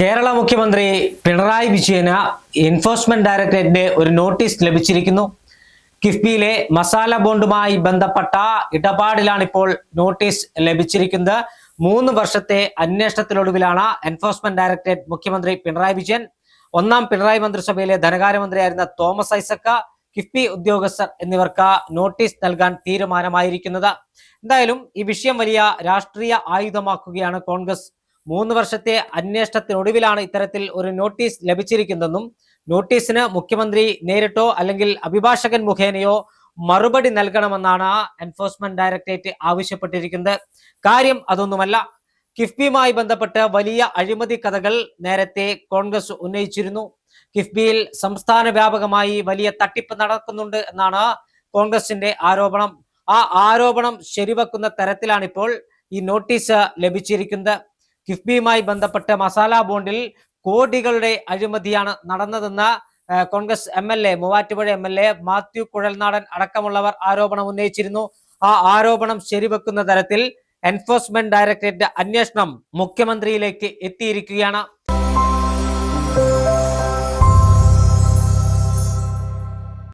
കേരള മുഖ്യമന്ത്രി പിണറായി വിജയന് എൻഫോഴ്സ്മെന്റ് ഡയറക്ടറേറ്റിന്റെ ഒരു നോട്ടീസ് ലഭിച്ചിരിക്കുന്നു. കിഫ്ബിയിലെ മസാല ബോണ്ടുമായി ബന്ധപ്പെട്ട ഇടപാടിലാണ് ഇപ്പോൾ നോട്ടീസ് ലഭിച്ചിരിക്കുന്നത്. മൂന്ന് വർഷത്തെ അന്വേഷണത്തിനൊടുവിലാണ് എൻഫോഴ്സ്മെന്റ് ഡയറക്ടറേറ്റ് മുഖ്യമന്ത്രി പിണറായി വിജയൻ. ഒന്നാം പിണറായി മന്ത്രിസഭയിലെ ധനകാര്യമന്ത്രിയായിരുന്ന തോമസ് ഐസക്ക കിഫ്ബി ഉദ്യോഗസ്ഥർ എന്നിവർക്ക് നോട്ടീസ് നൽകാൻ തീരുമാനമായിരിക്കുന്നത്. എന്തായാലും ഈ വിഷയം വലിയ രാഷ്ട്രീയ ആയുധമാക്കുകയാണ് കോൺഗ്രസ്. മൂന്ന് വർഷത്തെ അന്വേഷണത്തിനൊടുവിലാണ് ഇത്തരത്തിൽ ഒരു നോട്ടീസ് ലഭിച്ചിരിക്കുന്നതെന്നും നോട്ടീസിന് മുഖ്യമന്ത്രി നേരിട്ടോ അല്ലെങ്കിൽ അഭിഭാഷകൻ മുഖേനയോ മറുപടി നൽകണമെന്നാണ് എൻഫോഴ്സ്മെന്റ് ഡയറക്ടറേറ്റ് ആവശ്യപ്പെട്ടിരിക്കുന്നത്. കാര്യം അതൊന്നുമല്ല. കിഫ്ബിയുമായി ബന്ധപ്പെട്ട് വലിയ അഴിമതി കഥകൾ നേരത്തെ കോൺഗ്രസ് ഉന്നയിച്ചിരുന്നു. കിഫ്ബിയിൽ സംസ്ഥാന വ്യാപകമായി വലിയ തട്ടിപ്പ് നടക്കുന്നുണ്ട് എന്നാണ് കോൺഗ്രസിന്റെ ആരോപണം. ആ ആരോപണം ശരിവെക്കുന്ന തരത്തിലാണിപ്പോൾ ഈ നോട്ടീസ് ലഭിച്ചിരിക്കുന്നത്. കിഫ്ബിയുമായി ബന്ധപ്പെട്ട് മസാല ബോണ്ടിൽ കോടികളുടെ അഴിമതിയാണ് നടന്നതെന്ന് Congress M L A Muvattupuzha M L A Mathew Kuzhalnadan അടക്കമുള്ളവർ ആരോപണം ഉന്നയിച്ചിരുന്നു. ആ ആരോപണം ശരിവെക്കുന്ന തരത്തിൽ എൻഫോഴ്സ്മെന്റ് ഡയറക്ടറേറ്റ് അന്വേഷണം മുഖ്യമന്ത്രിയിലേക്ക് എത്തിയിരിക്കുകയാണ്.